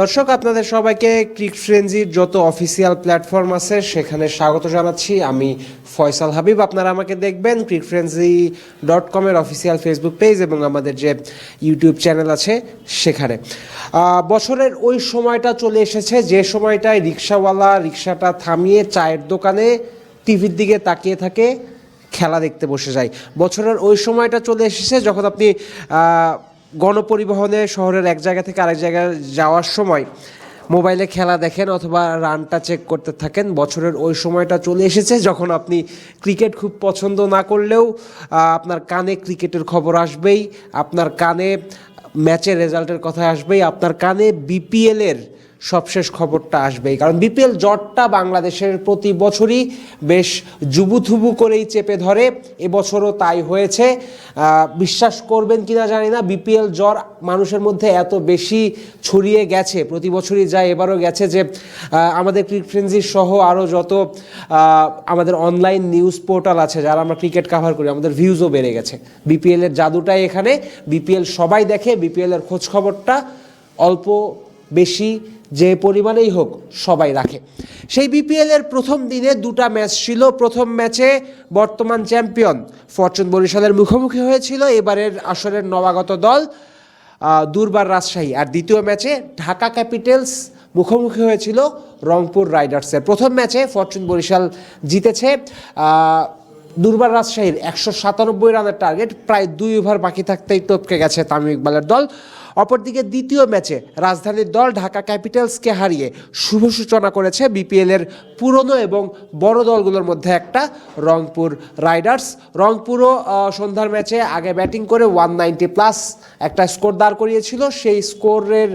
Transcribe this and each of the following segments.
দর্শক, আপনাদের সবাইকে ক্রিক ফ্রেন্জির যত অফিসিয়াল প্ল্যাটফর্ম আছে, সেখানে স্বাগত জানাচ্ছি। আমি ফয়সাল হাবিব। আপনারা আমাকে দেখবেন ক্রিক ফ্রেন্জি ডট কমের অফিসিয়াল ফেসবুক পেজ এবং আমাদের যে ইউটিউব চ্যানেল আছে, সেখানে। বছরের ওই সময়টা চলে এসেছে, যে সময়টায় রিক্সাওয়ালা রিক্সাটা থামিয়ে চায়ের দোকানে টিভির দিকে তাকিয়ে থাকে, খেলা দেখতে বসে যায়। বছরের ওই সময়টা চলে এসেছে, যখন আপনি গণপরিবহনে শহরের এক জায়গা থেকে আরেক জায়গায় যাওয়ার সময় মোবাইলে খেলা দেখেন অথবা রানটা চেক করতে থাকেন। বছরের ওই সময়টা চলে এসেছে যখন আপনি ক্রিকেট খুব পছন্দ না করলেও আপনার কানে ক্রিকেটের খবর আসবেই, আপনার কানে ম্যাচের রেজাল্টের কথা আসবেই, আপনার কানে বিপিএলের সবশেষ খবরটা আসবেই। কারণ বিপিএল জটটা বাংলাদেশের প্রতি বছরই বেশ জুবুথুবু করেই চেপে ধরে। এবছরও তাই হয়েছে। বিশ্বাস করবেন কিনা জানি না, বিপিএল জ্বর মানুষের মধ্যে এত বেশি ছড়িয়ে গেছে। প্রতি বছরই যায় এবারও গেছে যে আমাদের ক্রিক ফ্রেন্সির সহ আরও যত আমাদের অনলাইন নিউজ পোর্টাল আছে, যারা আমরা ক্রিকেট কাভার করি, আমাদের ভিউজও বেড়ে গেছে। বিপিএলের জাদুটাই এখানে। বিপিএল সবাই দেখে বিপিএল এর খোঁজ খবরটা অল্প বেশি যে পরিমাণেই হোক সবাই রাখে। সেই বিপিএল এর প্রথম দিনে দুটা ম্যাচ ছিল। প্রথম ম্যাচে বর্তমান চ্যাম্পিয়ন ফরচুন বরিশালের মুখোমুখি হয়েছিল। এবারের আসরের নবাগত দল দুর্বার রাজশাহী। আর দ্বিতীয় ম্যাচে ঢাকা ক্যাপিটালস মুখোমুখি হয়েছিল রংপুর রাইডার্সের। প্রথম ম্যাচে ফরচুন বরিশাল জিতেছে। দুর্বার রাজশাহীর একশো সাতানব্বই রানের টার্গেট। প্রায় দুই ওভার বাকি থাকতেই টপকে গেছে তামিম ইকবালের দল। অপরদিকে দ্বিতীয় ম্যাচে রাজধানীর দল ঢাকা ক্যাপিটালসকে হারিয়ে শুভ সূচনা করেছে বিপিএল এর পুরনো এবং বড় দলগুলোর মধ্যে একটা, রংপুর রাইডার্স। রংপুরও সন্ধ্যার ম্যাচে আগে ব্যাটিং করে ওয়ান নাইনটি প্লাস একটা স্কোর দাঁড় করিয়েছিল। সেই স্কোরের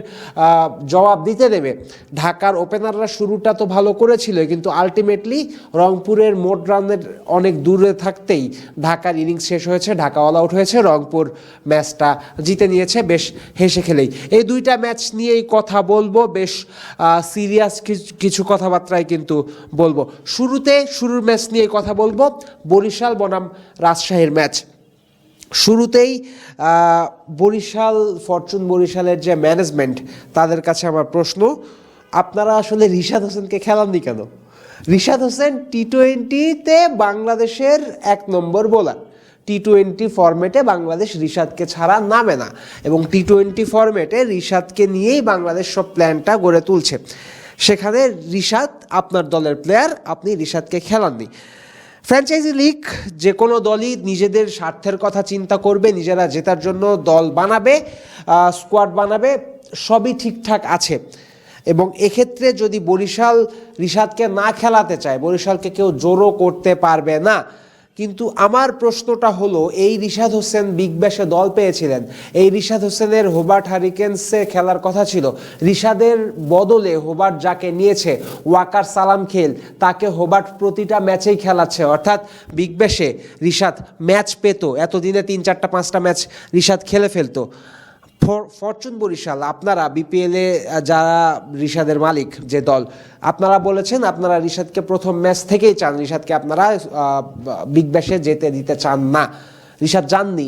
জবাব দিতে দেবে ঢাকার ওপেনাররা শুরুটা তো ভালো করেছিল কিন্তু আলটিমেটলি রংপুরের মোট রানের অনেক দূরে থাকতেই ঢাকার ইনিংস শেষ হয়েছে, ঢাকা অল আউট হয়েছে, রংপুর ম্যাচটা জিতে নিয়েছে। বেশ হেসে খেলেই। এই দুইটা ম্যাচ নিয়েই কথা বলব। বেশ সিরিয়াস কিছু কথাবার্তায় কিন্তু বলব। শুরুতে, শুরুর ম্যাচ নিয়ে কথা বলব। বরিশাল বনাম রাজশাহীর ম্যাচ। শুরুতেই বরিশাল, ফরচুন বরিশালের যে ম্যানেজমেন্ট তাদের কাছে আমার প্রশ্ন, আপনারা আসলে রিশাদ হোসেনকে খেলাননি কেন? রিশাদ হোসেন টি টোয়েন্টিতে বাংলাদেশের এক নম্বর বোলার টি টোয়েন্টি ফরম্যাটে বাংলাদেশ রিশাদকে ছাড়া নামে না এবং টি টোয়েন্টি ফরম্যাটে রিশাদকে নিয়েই বাংলাদেশ সব প্ল্যানটা গড়ে তুলছে। সেখানে রিশাদ আপনার দলের প্লেয়ার আপনি রিশাদকে খেলাননি। ফ্র্যাঞ্চাইজি লিগ যে কোনো দলই নিজেদের স্বার্থের কথা চিন্তা করবে, নিজেরা জেতার জন্য দল বানাবে স্কোয়াড বানাবে, সবই ঠিকঠাক আছে। এবং এক্ষেত্রে যদি বরিশাল রিশাদকে না খেলাতে চায়, বরিশালকে কেউ জোরও করতে পারবে না। কিন্তু আমার প্রশ্নটা হলো, এই রিশাদ হোসেন বিগ ব্যাশে দল পেয়েছিলেন, এই রিশাদ হোসেনের হোবার্ট হারিকেন্সে খেলার কথা ছিল, রিশাদের বদলে হোবার্ট যাকে নিয়েছে ওয়াকার সালাম খেল তাকে হোবার্ট প্রতিটা ম্যাচেই খেলাচ্ছে। অর্থাৎ বিগ ব্যাশে রিশাদ ম্যাচ পেত, এতদিনে তিন চারটা, পাঁচটা ম্যাচ রিশাদ খেলে ফেলতো। ফরচুন বরিশাল আপনারা বিপিএলে যারা রিশাদের মালিক যে দল, আপনারা বলেছেন আপনারা রিশাদকে প্রথম ম্যাচ থেকেই চান, রিশাদকে আপনারা বিগ ব্যাশে যেতে দিতে চান না। রিশাদ যাননি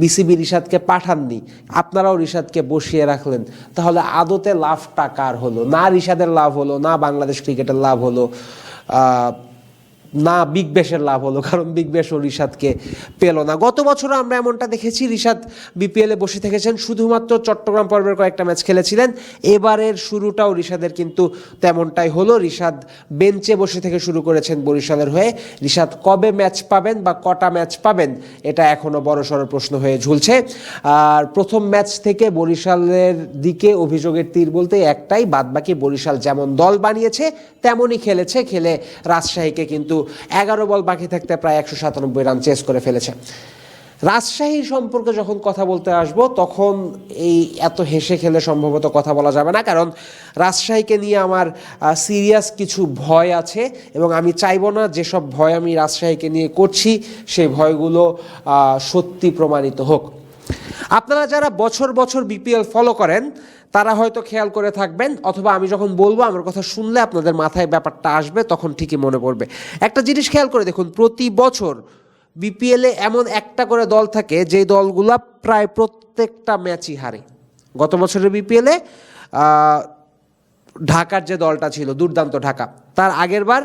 বিসিবি রিশাদকে পাঠাননি, আপনারাও রিশাদকে বসিয়ে রাখলেন। তাহলে আদতে লাভটা কার হলো? না রিশাদের লাভ হলো, না বাংলাদেশ ক্রিকেটের লাভ হলো। না বিগ ব্যাশের লাভ হলো, কারণ বিগ ব্যাশ ও রিশাদকে পেল না। গত বছর আমরা এমনটা দেখেছি, রিশাদ বিপিএল বসে থেকেছেন, শুধুমাত্র চট্টগ্রাম পর্বের কয়েকটা ম্যাচ খেলেছিলেন। এবারের শুরুটাও রিশাদের কিন্তু তেমনটাই হলো। রিশাদ বেঞ্চে বসে থেকে শুরু করেছেন বরিশালের হয়ে। রিশাদ কবে ম্যাচ পাবেন বা কটা ম্যাচ পাবেন, এটা এখনও বড়সড় প্রশ্ন হয়ে ঝুলছে। আর প্রথম ম্যাচ থেকে বরিশালের দিকে অভিযোগের তীর বলতে একটাই, বাদবাকি বরিশাল যেমন দল বানিয়েছে, তেমনই খেলেছে। খেলে রাজশাহীকে কিন্তু এগারো বল বাকি থাকতে প্রায় একশো সাতানব্বই রান চেস করে ফেলেছে। রাজশাহী সম্পর্কে যখন কথা বলতে আসব, তখন এই এত হেসে খেলে সম্ভবত কথা বলা যাবে না। কারণ রাজশাহীকে নিয়ে আমার সিরিয়াস কিছু ভয় আছে এবং আমি চাইব না যেসব ভয় আমি রাজশাহীকে নিয়ে করছি সেই ভয়গুলো সত্যি প্রমাণিত হোক। আপনারা যারা বছর বছর বিপিএল ফলো করেন, তারা হয়তো খেয়াল করে থাকবেন, অথবা আমি যখন বলব, আমার কথা শুনলে আপনাদের মাথায় ব্যাপারটা আসবে, তখন ঠিকই মনে পড়বে। একটা জিনিস খেয়াল করে দেখুন, প্রতি বছর বিপিএলে এমন একটা করে দল থাকে, যে দলগুলা প্রায় প্রত্যেকটা ম্যাচই হারে। গত বছরের বিপিএলে ঢাকার যে দলটা ছিল, দুর্দান্ত ঢাকা, তার আগের বার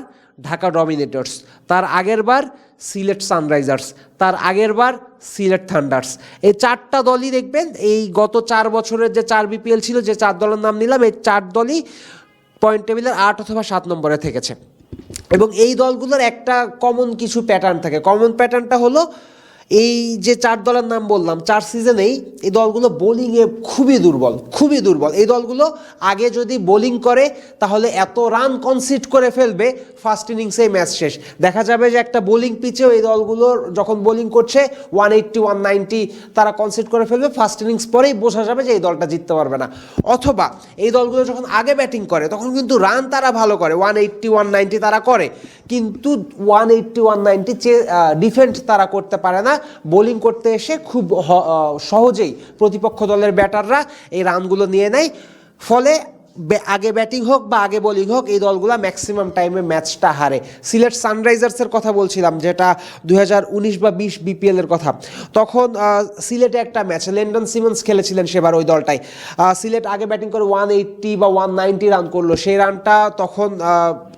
ঢাকা ডমিনেটর্স। তার আগের বার সিলেট সানরাইজার্স, তার আগের বার সিলেট থান্ডার্স। এই চারটা দলই দেখবেন, এই গত চার বছরের যে চার বিপিএল ছিল, যে চার দলের নাম নিলাম, এই চার দলই পয়েন্ট টেবিলের আট অথবা সাত নম্বরে থেকেছে। এবং এই দলগুলোর একটা কমন কিছু প্যাটার্ন থাকে। কমন প্যাটার্নটা হলো এই যে চার দলের নাম বললাম, চার সিজনেই এই দলগুলো বোলিংয়ে খুবই দুর্বল খুবই দুর্বল। এই দলগুলো আগে যদি বোলিং করে, তাহলে এত রান কনসিড করে ফেলবে ফার্স্ট ইনিংসেই ম্যাচ শেষ। দেখা যাবে যে একটা বোলিং পিচেও এই দলগুলোর যখন বোলিং করছে ওয়ান এইট্টি ওয়ান নাইনটি তারা কনসিড করে ফেলবে ফার্স্ট ইনিংস পরেই বোঝা যাবে যে এই দলটা জিততে পারবে না। অথবা এই দলগুলো যখন আগে ব্যাটিং করে, তখন কিন্তু রান তারা ভালো করে ওয়ান এইট্টি ওয়ান নাইনটি তারা করে। কিন্তু one eighty one ninety defend তারা করতে পারে না। বোলিং করতে এসে খুব সহজেই প্রতিপক্ষ দলের ব্যাটাররা এই রানগুলো নিয়ে নেয়। ফলে আগে ব্যাটিং হোক বা আগে বোলিং হোক এই দলগুলো ম্যাক্সিমাম টাইমে ম্যাচটা হারে। সিলেট সানরাইজার্সের কথা বলছিলাম যেটা দু হাজার উনিশ বা বিশ বিপিএল এর কথা। তখন সিলেটে একটা ম্যাচ লেন্ডন সিমন্স খেলেছিলেন সেবার ওই দলটাই আহ, সিলেট আগে ব্যাটিং করে ওয়ান এইট্টি বা ওয়ান নাইনটি রান করল। সেই রানটা তখন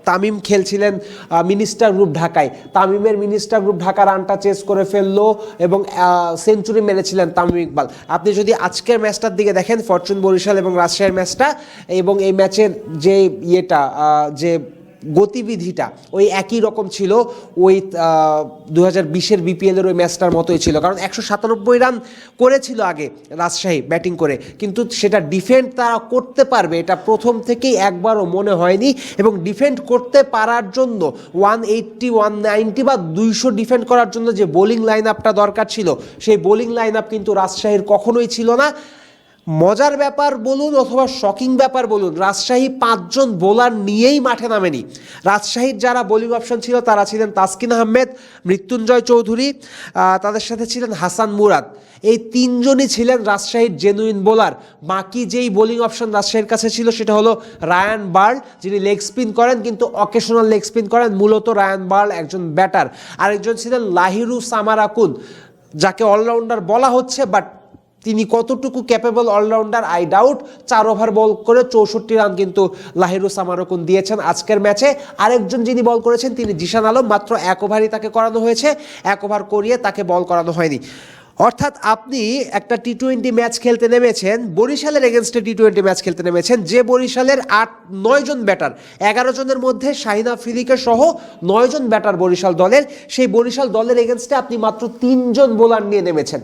তামিম খেলছিলেন মিনিস্টার গ্রুপ ঢাকায়। তামিমের মিনিস্টার গ্রুপ ঢাকা রানটা চেস করে ফেলল এবং সেঞ্চুরি মেরেছিলেন তামিম ইকবাল। আপনি যদি আজকের ম্যাচটার দিকে দেখেন ফরচুন বরিশাল এবং রাজশাহীর ম্যাচটা এবং এই ম্যাচের যে ইয়েটা যে গতিবিধিটা, ওই একই রকম ছিল ওই দু হাজার বিশের বিপিএলের ওই ম্যাচটার মতোই ছিল। কারণ একশো সাতানব্বই রান করেছিল আগে রাজশাহী ব্যাটিং করে, কিন্তু সেটা ডিফেন্ড তারা করতে পারবে, এটা প্রথম থেকেই একবারও মনে হয়নি। এবং ডিফেন্ড করতে পারার জন্য ওয়ান এইট্টি ওয়ান নাইনটি বা দুইশো ডিফেন্ড করার জন্য যে বোলিং লাইন আপটা দরকার ছিল, সেই বোলিং লাইন আপ কিন্তু রাজশাহীর কখনোই ছিল না। মজার ব্যাপার বলুন অথবা শকিং ব্যাপার বলুন, রাজশাহী পাঁচজন বোলার নিয়েই মাঠে নামেনি। রাজশাহীর যারা বোলিং অপশন ছিল তারা ছিলেন তাসকিন আহমেদ, মৃত্যুঞ্জয় চৌধুরী তাদের সাথে ছিলেন হাসান মুরাদ। এই তিনজনই ছিলেন রাজশাহীর জেনুইন বোলার বাকি যেই বোলিং অপশন রাজশাহীর কাছে ছিল সেটা হলো রায়ান বার্ল, যিনি লেগ স্পিন করেন, কিন্তু অকেশনাল লেগ স্পিন করেন, মূলত রায়ান বার্ল একজন ব্যাটার আরেকজন ছিলেন লাহিরু সামারাকুন, যাকে অলরাউন্ডার বলা হচ্ছে বাট তিনি কতটুকু ক্যাপেবল অলরাউন্ডার আই ডাউট চার ওভার বল করে চৌষট্টি রান কিন্তু লাহিরু সামারকুন দিয়েছেন আজকের ম্যাচে আরেকজন যিনি বল করেছেন, তিনি জিশান আলম, মাত্র এক ওভারই তাকে করানো হয়েছে, এক ওভার করিয়ে তাকে বল করানো হয়নি। অর্থাৎ আপনি একটা টি টোয়েন্টি ম্যাচ খেলতে নেমেছেন, বরিশালের এগেনস্টে টি টোয়েন্টি ম্যাচ খেলতে নেমেছেন, যে বরিশালের আট, নয় জন ব্যাটার এগারো জনের মধ্যে শাহিনা ফিরিকে সহ নয় জন ব্যাটার বরিশাল দলের। সেই বরিশাল দলের এগেনস্টে আপনি মাত্র তিনজন বোলার নিয়ে নেমেছেন।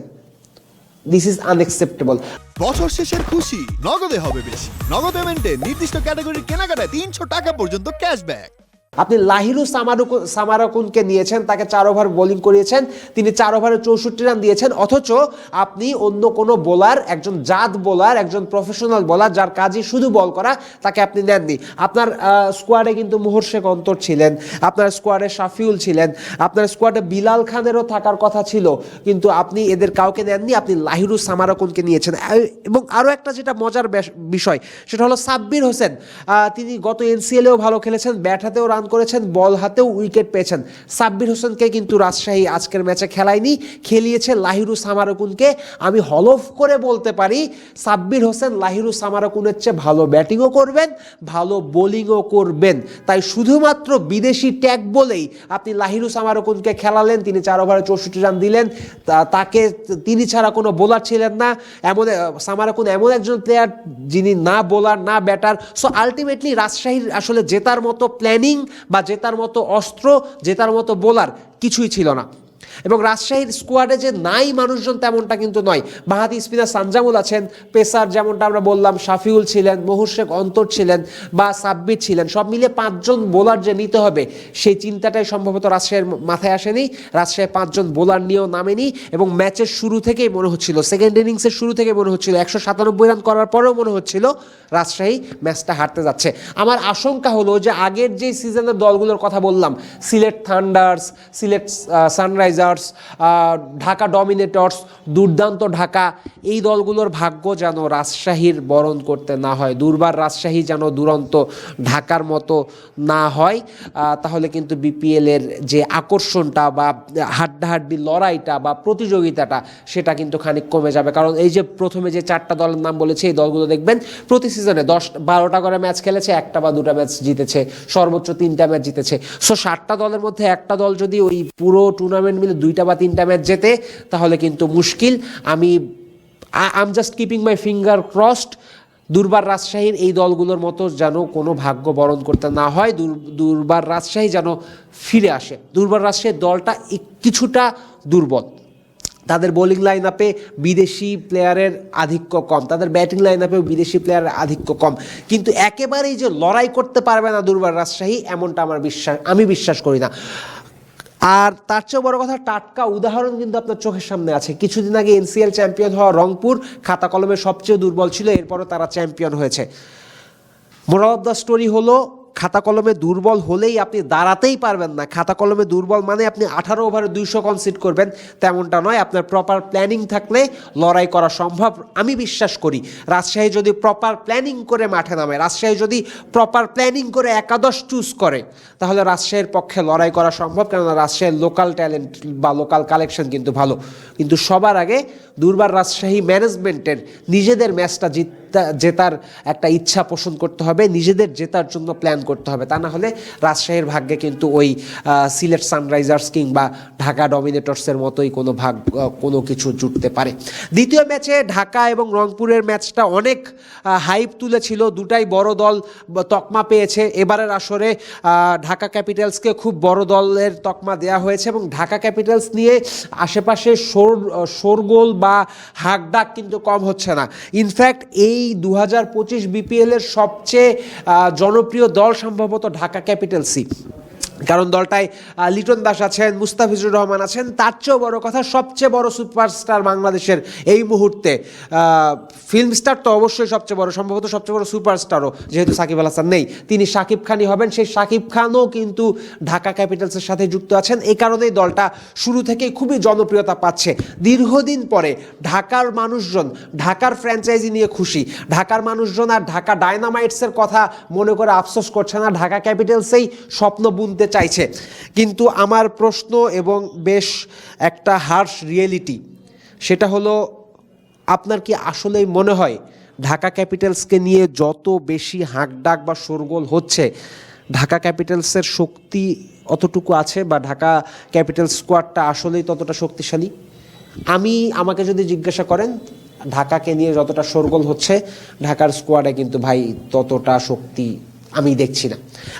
দিস ইজ আনএক্সেপ্টেবল বছর শেষের খুশি, নগদে হবে বেশি। নগদ পেমেন্টে নির্দিষ্ট ক্যাটাগরির কেনাকাটায় তিনশো টাকা পর্যন্ত ক্যাশব্যাক আপনি লাহিরু সামারুকু, সামারাকুনকে নিয়েছেন, তাকে চার ওভার বোলিং করিয়েছেন, তিনি চার ওভারে চৌষট্টি রান দিয়েছেন, অথচ আপনি অন্য কোনো বোলার, একজন জাত বোলার, একজন প্রফেশনাল বোলার, যার কাজই শুধু বল করা, তাকে আপনি নেননি। আপনার স্কোয়াডে কিন্তু মোহর শেখ অন্তর ছিলেন, আপনার স্কোয়াডে শাফিউল ছিলেন, আপনার স্কোয়াডে বিলাল খানেরও থাকার কথা ছিল, কিন্তু আপনি এদের কাউকে নেননি, আপনি লাহিরু সামারাকুনকে নিয়েছেন। এবং আরও একটা যেটা মজার বিষয়, সেটা হলো সাব্বির হোসেন তিনি গত এনসিএলেও ভালো খেলেছেন, ব্যাট হাতেও রান করেছেন, বল হাতেও উইকেট পেয়েছেন। সাব্বির হোসেনকে কিন্তু রাজশাহী আজকের ম্যাচে খেলায়নি, খেলিয়েছে লাহিরু সামারকুনকে। আমি হলফ করে বলতে পারি, সাব্বির হোসেন লাহিরু সামারকুনের চেয়ে ভালো ব্যাটিংও করবেন, ভালো বোলিংও করবেন। তাই শুধুমাত্র বিদেশি ট্যাগ বলেই আপনি লাহিরু সামারকুনকে খেলালেন, তিনি চার ওভারে চৌষট্টি রান দিলেন তাকে তিনি ছাড়া কোনো বোলার ছিলেন না। এমন সামারাকুন এমন একজন প্লেয়ার যিনি না বোলার, না ব্যাটার। সো আলটিমেটলি রাজশাহীর আসলে জেতার মতো প্ল্যানিং বা জেতার মতো অস্ত্র জেতার মতো বোলার কিছুই ছিল না। এবং রাজশাহীর স্কোয়াডে যে নাই মানুষজন তেমনটা কিন্তু নয়। বাহাতি স্পিনার সানজামুল আছেন, পেসার যেমনটা আমরা বললাম, শাফিউল ছিলেন মহুরশেখ অন্তর ছিলেন বা সাব্বির ছিলেন, সব মিলিয়ে পাঁচজন বোলার যে নিতে হবে, সেই চিন্তাটাই সম্ভবত রাজশাহীর মাথায় আসেনি। রাজশাহী পাঁচজন বোলার নিয়েও নামেনি এবং ম্যাচের শুরু থেকেই মনে হচ্ছিল সেকেন্ড ইনিংসের শুরু থেকে মনে হচ্ছিল, একশো সাতানব্বই রান করার পরেও মনে হচ্ছিল রাজশাহী ম্যাচটা হারতে যাচ্ছে। আমার আশঙ্কা হলো যে আগের যে সিজনের দলগুলোর কথা বললাম, Sylhet Thunders Sylhet Sunrisers Riders Dhaka Dominators Durdanto Dhaka, এই দলগুলোর ভাগ্য যেন রাজশাহীর বরণ করতে না হয়। দুর্বার রাজশাহী যেন দুরন্ত ঢাকার মতো না হয়। তাহলে কিন্তু বিপিএলের যে আকর্ষণটা বা হাড্ডাহাড্ডি লড়াইটা বা প্রতিযোগিতাটা, সেটা কিন্তু খানিক কমে যাবে। কারণ এই যে প্রথমে যে চারটা দলের নাম বলেছে, এই দলগুলো দেখবেন, প্রতি সিজনে দশ বারোটা করে ম্যাচ খেলেছে, একটা বা দুটা ম্যাচ জিতেছে, সর্বোচ্চ তিনটা ম্যাচ জিতেছে। সো ষাটটা দলের মধ্যে একটা দল যদি ওই পুরো টুর্নামেন্ট মিলে দুইটা বা তিনটা ম্যাচ জেতে, তাহলে কিন্তু মুশকিল। আমি I am just keeping my finger crossed Durbar রাজশাহীর এই দলগুলোর মতো যেন কোনো ভাগ্য বরণ করতে না হয়, দুর- দুর্বার রাজশাহী যেন ফিরে আসে। দুর্বার রাজশাহীর দলটা কিছুটা দুর্বল। তাদের বোলিং লাইন আপে বিদেশি প্লেয়ারের আধিক্য কম। তাদের ব্যাটিং লাইন আপেও বিদেশি প্লেয়ারের আধিক্য কম। কিন্তু একেবারেই যে লড়াই করতে পারবে না দুর্বার রাজশাহী, এমনটা আমার বিশ্বাস, আমি বিশ্বাস করি না। আর তার চেয়েও বড় কথা, টাটকা উদাহরণ কিন্তু আপনার চোখের সামনে আছে। কিছুদিন আগে এনসিএল চ্যাম্পিয়ন হওয়া রংপুর খাতা কলমে সবচেয়ে দুর্বল ছিল, এরপরও তারা চ্যাম্পিয়ন হয়েছে। মোরাল অফ দ্য স্টোরি হলো খাতা কলমে দুর্বল হলেই আপনি দাঁড়াতেই পারবেন না। খাতা কলমে দুর্বল মানে আপনি আঠারো ওভারে দুইশো কনসিড করবেন। তেমনটা নয়, আপনার প্রপার প্ল্যানিং থাকলে লড়াই করা সম্ভব। আমি বিশ্বাস করি, রাজশাহী যদি প্রপার প্ল্যানিং করে মাঠে নামে, রাজশাহী যদি প্রপার প্ল্যানিং করে একাদশ চুজ করে, তাহলে রাজশাহীর পক্ষে লড়াই করা সম্ভব। কেননা রাজশাহীর লোকাল ট্যালেন্ট বা লোকাল কালেকশন কিন্তু ভালো। কিন্তু সবার আগে দুর্বার রাজশাহী ম্যানেজমেন্টের নিজেদের ম্যাচটা জিতা জেতার একটা ইচ্ছা পোষণ করতে হবে, নিজেদের জেতার জন্য প্ল্যান করতে হবে। তা না হলে রাজশাহীর ভাগ্যে কিন্তু ওই সিলেট সানরাইজার্স কিংবা ঢাকা ডমিনেটর্সের মতোই কোনো ভাগ কোনো কিছু জুটতে পারে। দ্বিতীয় ম্যাচে ঢাকা এবং রংপুরের ম্যাচটা অনেক হাইপ তুলেছিল। দুটাই বড় দল তকমা পেয়েছে। এবারের আসরে ঢাকা ক্যাপিটালসকে খুব বড় দলের তকমা দেওয়া হয়েছে এবং ঢাকা ক্যাপিটালস নিয়ে আশেপাশে শোর শোরগোল বা হাকডাক কিন্তু কম হচ্ছে না। ইনফ্যাক্ট এই দু হাজার পঁচিশ বিপিএলের সবচেয়ে জনপ্রিয় দল সম্ভবত ঢাকা ক্যাপিটালসই। কারণ দলটায় লিটন দাস আছেন, মুস্তাফিজুর রহমান আছেন, তার চেয়েও বড় কথা, সবচেয়ে বড় সুপারস্টার বাংলাদেশের এই মুহূর্তে ফিল্ম স্টার তো অবশ্যই সবচেয়ে বড়, সম্ভবত সবচেয়ে বড় সুপারস্টারও, যেহেতু সাকিব আল হাসান নেই। তিনি সাকিব খানই হবেন, সেই সাকিব খানও কিন্তু ঢাকা ক্যাপিটালসের সাথে যুক্ত আছেন। এই কারণেই দলটা শুরু থেকেই খুবই জনপ্রিয়তা পাচ্ছে। দীর্ঘদিন পরে ঢাকার মানুষজন, ঢাকার ফ্র্যাঞ্চাইজি নিয়ে খুশি। ঢাকার মানুষজন আর ঢাকা ডায়নামাইটসের কথা মনে করে আফসোস করছে না। ঢাকা ক্যাপিটালসেই স্বপ্ন বুনতে চাইছে। কিন্তু আমার প্রশ্ন এবং বেশ একটা হার্শ রিয়েলিটি, সেটা হলো, আপনার কি আসলেই মনে হয় ঢাকা ক্যাপিটালসকে নিয়ে যত বেশি হাঁকডাক বা শোরগোল হচ্ছে, ঢাকা ক্যাপিটালসের শক্তি অতটুকু আছে বা ঢাকা ক্যাপিটাল স্কোয়াডটা আসলেই ততটা শক্তিশালী? আমি, আমাকে যদি জিজ্ঞাসা করেন, ঢাকাকে নিয়ে যতটা শোরগোল হচ্ছে, ঢাকার স্কোয়াডে কিন্তু ভাই ততটা শক্তি আমি দেখছি না।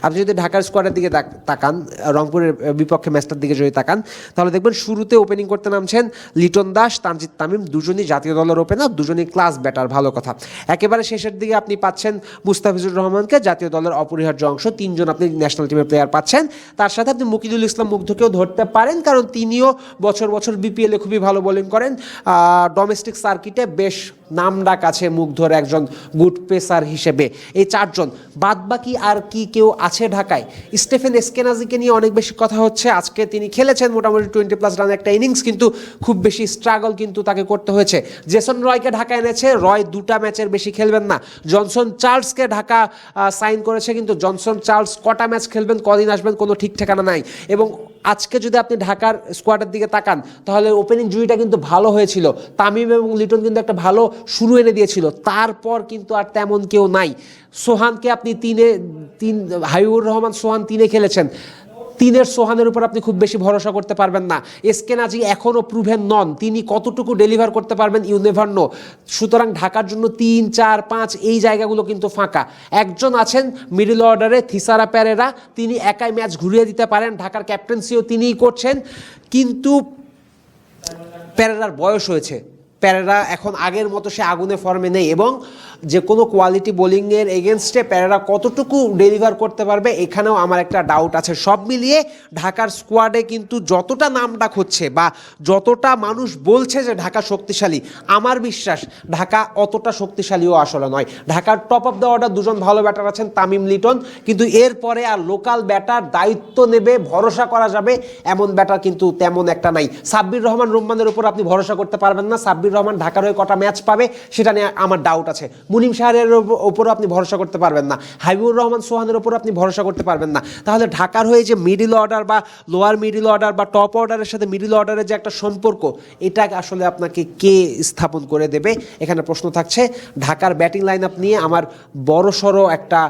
আপনি যদি ঢাকার স্কোয়াডের দিকে তাকান, রংপুরের বিপক্ষে ম্যাচটার দিকে যদি তাকান, তাহলে দেখবেন শুরুতে ওপেনিং করতে নামছেন লিটন দাস, তানজিদ তামিম, দুজনই জাতীয় দলের ওপেনার দুজনই ক্লাস ব্যাটার ভালো কথা। একেবারে শেষের দিকে আপনি পাচ্ছেন মুস্তাফিজুর রহমানকে, জাতীয় দলের অপরিহার্য অংশ, তিনজন আপনি ন্যাশনাল টিমের প্লেয়ার পাচ্ছেন। তার সাথে আপনি মুকিদুল ইসলাম মুগ্ধকেও ধরতে পারেন, কারণ তিনিও বছর বছর বিপিএলে খুবই ভালো বোলিং করেন। ডোমেস্টিক সার্কিটে বেশ নাম ডাক আছে মুগ্ধর একজন গুড পেসার হিসেবে। এই চারজন বাদ বাকি আর কি কেউ আছে ঢাকায়? স্টেফেন এসকেনাজিকে নিয়ে অনেক বেশি কথা হচ্ছে। আজকে তিনি খেলেছেন মোটামুটি টোয়েন্টি প্লাস রান একটা ইনিংস, কিন্তু খুব বেশি স্ট্রাগল কিন্তু তাকে করতে হয়েছে। জেসন রয়কে ঢাকা এনেছে, রয় দুটা ম্যাচের বেশি খেলবেন না। জনসন চার্লসকে ঢাকা সাইন করেছে, কিন্তু জনসন চার্লস কটা ম্যাচ খেলবেন, কদিন আসবেন, কোনো ঠিক ঠিকানা নাই। এবং আজকে যদি আপনি ঢাকার স্কোয়াডের দিকে তাকান, তাহলে ওপেনিং জুড়িটা কিন্তু ভালো হয়েছিল। তামিম এবং লিটন কিন্তু একটা ভালো শুরু এনে দিয়েছিল। তারপর কিন্তু আর তেমন কেউ নাই। সোহানকে আপনি তিনে, তিন, হাবিবুর রহমান, সোহান তিনে খেলেছেন। তিনের সোহানের উপর আপনি খুব বেশি ভরসা করতে পারবেন না। এসকে নাজি এখনও প্রুভেন নন তিনি কতটুকু ডেলিভার করতে পারবেন ইউ নেভার নো সুতরাং ঢাকার জন্য তিন, চার, পাঁচ, এই জায়গাগুলো কিন্তু ফাঁকা। একজন আছেন মিডল অর্ডারে থিসারা প্যারেরা তিনি একাই ম্যাচ ঘুরিয়ে দিতে পারেন। ঢাকার ক্যাপ্টেন্সিও তিনিই করছেন। কিন্তু প্যারেরার বয়স হয়েছে। প্যারেরা এখন আগের মতো সে আগুনে ফর্মে নেই এবং যে কোনো কোয়ালিটি বোলিংয়ের এগেনস্টে প্যারেরা কতটুকু ডেলিভার করতে পারবে, এখানেও আমার একটা ডাউট আছে। সব মিলিয়ে ঢাকার স্কোয়াডে কিন্তু যতটা নাম ডাক হচ্ছে বা যতটা মানুষ বলছে যে ঢাকা শক্তিশালী, আমার বিশ্বাস ঢাকা অতটা শক্তিশালীও আসলে নয়। ঢাকার টপ অফ দ্য অর্ডার দুজন ভালো ব্যাটার আছেন, তামিম লিটন। কিন্তু এরপরে আর লোকাল ব্যাটার দায়িত্ব নেবে, ভরসা করা যাবে, এমন ব্যাটার কিন্তু তেমন একটা নাই। সাব্বির রহমান রহমানের উপর আপনি ভরসা করতে পারবেন না। সাব্বির রহমান ঢাকার হয়ে কটা ম্যাচ পাবে, সেটা নিয়ে আমার ডাউট আছে। মুনিম শাহরের উপরও আপনি ভরসা করতে পারবেন না। হাবিবুর রহমান সোহানের ওপর আপনি ভরসা করতে পারবেন না। তাহলে ঢাকার হয়ে যে মিডিল অর্ডার বা লোয়ার মিডিল অর্ডার বা টপ অর্ডারের সাথে মিডিল অর্ডারের যে একটা সম্পর্ক, এটা আসলে আপনাকে কে স্থাপন করে দেবে? এখানে প্রশ্ন থাকছে, ঢাকার ব্যাটিং লাইন আপ নিয়ে আমার বড়সড় একটা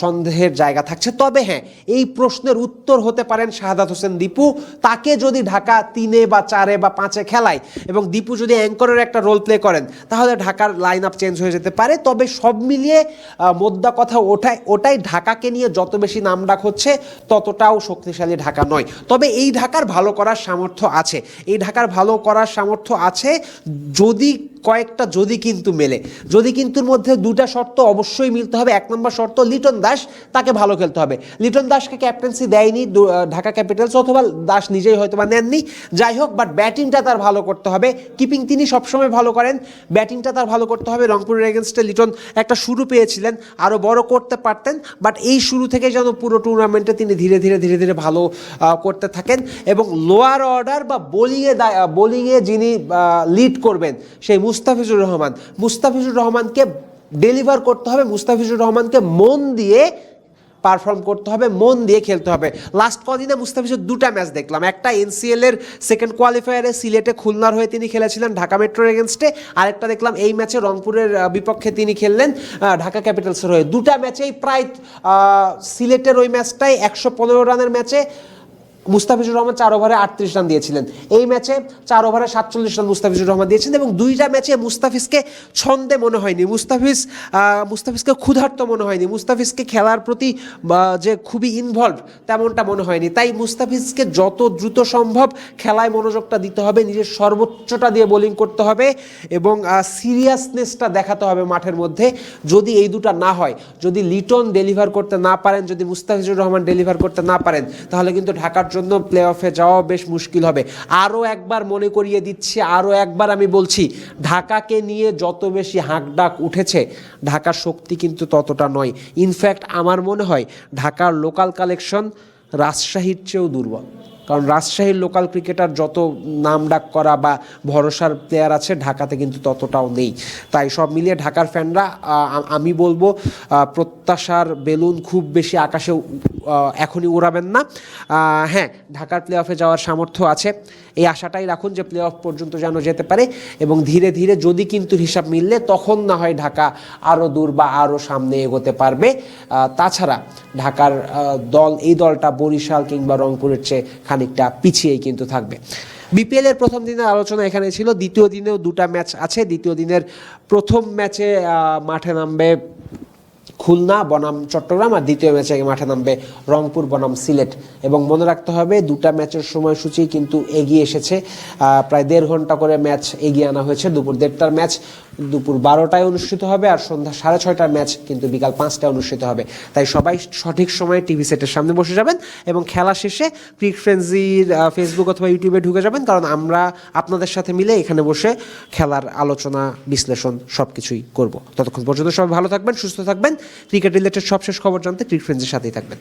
সন্দেহের জায়গা থাকছে। তবে হ্যাঁ এই প্রশ্নের উত্তর হতে পারেন শাহাদাত হোসেন দীপু। তাকে যদি ঢাকা তিনে বা চারে বা পাঁচে খেলায় এবং দীপু যদি অ্যাঙ্করের একটা রোল প্লে করেন, তাহলে ঢাকার লাইন আপ চেঞ্জ হয়ে যেতে পারে। তবে সব মিলিয়ে মোদ্দা কথা ওটাই ওটাই ঢাকাকে নিয়ে যত বেশি নাম ডাক হচ্ছে, ততটাও শক্তিশালী ঢাকা নয়। তবে এই ঢাকার ভালো করার সামর্থ্য আছে। এই ঢাকার ভালো করার সামর্থ্য আছে যদি কয়েকটা যদি কিন্তু মেলে। যদি কিন্তুর মধ্যে দুটা শর্ত অবশ্যই মিলতে হবে। এক নম্বর শর্ত, লিটন দাস তাকে ভালো খেলতে হবে। লিটন দাসকে ক্যাপ্টেন্সি দেয়নি ঢাকা ক্যাপিটালস অথবা দাস নিজেই হয়তো বা নেননি। যাই হোক বাট ব্যাটিংটা তার ভালো করতে হবে। কিপিং তিনি সবসময় ভালো করেন। ব্যাটিংটা তার ভালো করতে হবে। রংপুরের এগেনস্টে লিটন একটা শুরু পেয়েছিলেন আরও বড় করতে পারতেন বাট এই শুরু থেকে যেন পুরো টুর্নামেন্টে তিনি ধীরে ধীরে ধীরে ধীরে ভালো করতে থাকেন এবং লোয়ার অর্ডার বা বোলিংয়ে বোলিংয়ে যিনি লিড করবেন, সেই মুস্তাফিজুর রহমান। মুস্তাফিজুর রহমানকে ডেলিভার করতে হবে, মুস্তাফিজুর রহমানকে মন দিয়ে পারফর্ম করতে হবে, মন দিয়ে খেলতে হবে। লাস্ট কদিনে মুস্তাফিজুর দুটা ম্যাচ দেখলাম। একটা এনসিএল এর সেকেন্ড কোয়ালিফায়ারে সিলেটে খুলনার হয়ে তিনি খেলেছিলেন ঢাকা মেট্রোর এগেনস্টে আরেকটা দেখলাম এই ম্যাচে রংপুরের বিপক্ষে তিনি খেললেন ঢাকা ক্যাপিটালসের হয়ে। দুটা ম্যাচেই প্রায় সিলেটের ওই ম্যাচটাই একশো পনেরো রানের ম্যাচে মুস্তাফিজুর রহমান চার ওভারে আটত্রিশ রান দিয়েছিলেন। এই ম্যাচে চার ওভারে সাতচল্লিশ রান মুস্তাফিজুর রহমান দিয়েছেন এবং দুইটা ম্যাচে মুস্তাফিজকে ছন্দে মনে হয়নি। মুস্তাফিজ মুস্তাফিজকে ক্ষুধার্ত মনে হয়নি। মুস্তাফিজকে খেলার প্রতি যে খুবই ইনভলভ তেমনটা মনে হয়নি। তাই মুস্তাফিজকে যত দ্রুত সম্ভব খেলায় মনোযোগটা দিতে হবে, নিজের সর্বোচ্চটা দিয়ে বোলিং করতে হবে এবং সিরিয়াসনেসটা দেখাতে হবে মাঠের মধ্যে। যদি এই দুটা না হয়, যদি লিটন ডেলিভার করতে না পারেন, যদি মুস্তাফিজুর রহমান ডেলিভার করতে না পারেন, তাহলে কিন্তু ঢাকার জন্য প্লে অফে যাওয়া বেশ মুশকিল হবে। আরও একবার মনে করিয়ে দিচ্ছি আরও একবার আমি বলছি, ঢাকাকে নিয়ে যত বেশি হাঁকডাক উঠেছে, ঢাকার শক্তি কিন্তু ততটা নয়। ইনফ্যাক্ট আমার মনে হয় ঢাকার লোকাল কালেকশন রাজশাহীর চেয়েও দুর্বল। কারণ রাজশাহীর লোকাল ক্রিকেটার যত নাম ডাক করা বা ভরসার প্লেয়ার আছে, ঢাকাতে কিন্তু ততটাও নেই। তাই সব মিলিয়ে ঢাকার ফ্যানরা আমি বলব প্রত্যাশার বেলুন খুব বেশি আকাশে এখনই উড়াবেন না। হ্যাঁ ঢাকার প্লে অফে যাওয়ার সামর্থ্য আছে। এই আশাটাই রাখুন যে প্লে অফ পর্যন্ত যেন যেতে পারে এবং ধীরে ধীরে যদি কিন্তু হিসাব মিললে তখন না হয় ঢাকা আরও দূর বা আরও সামনে এগোতে পারবে। তাছাড়া ঢাকার দল, এই দলটা বরিশাল কিংবা রংপুরের চেয়ে খানিকটা পিছিয়েই কিন্তু থাকবে। বিপিএল এর প্রথম দিনের আলোচনা এখানে ছিল, দ্বিতীয় দিনেও দুটা ম্যাচ আছে, দ্বিতীয় দিনের প্রথম ম্যাচে মাঠে নামবে খুলনা, বনাম, চট্টগ্রাম আর দ্বিতীয় ম্যাচে মাঠে নামবে রংপুর, বনাম, সিলেট। এবং মনে রাখতে হবে, দুটা ম্যাচের সময়সূচি কিন্তু এগিয়ে এসেছে। প্রায় দেড় ঘণ্টা করে ম্যাচ এগিয়ে আনা হয়েছে। দুপুর দেড়টার ম্যাচ, দুপুর বারোটায় অনুষ্ঠিত হবে আর সন্ধ্যা সাড়ে ছয়টার ম্যাচ কিন্তু বিকাল পাঁচটায় অনুষ্ঠিত হবে। তাই সবাই সঠিক সময়ে টিভি সেটের সামনে বসে যাবেন এবং খেলা শেষে ক্রিক ফ্রেন্সির ফেসবুক অথবা ইউটিউবে ঢুকে যাবেন। কারণ আমরা আপনাদের সাথে মিলে এখানে বসে খেলার আলোচনা, বিশ্লেষণ সব কিছুই করব। ততক্ষণ পর্যন্ত সবাই ভালো থাকবেন, সুস্থ থাকবেন। ক্রিকেট রিলেটেড সবশেষ খবর জানতে ক্রিক ফ্রেন্ডসের সাথেই থাকবেন।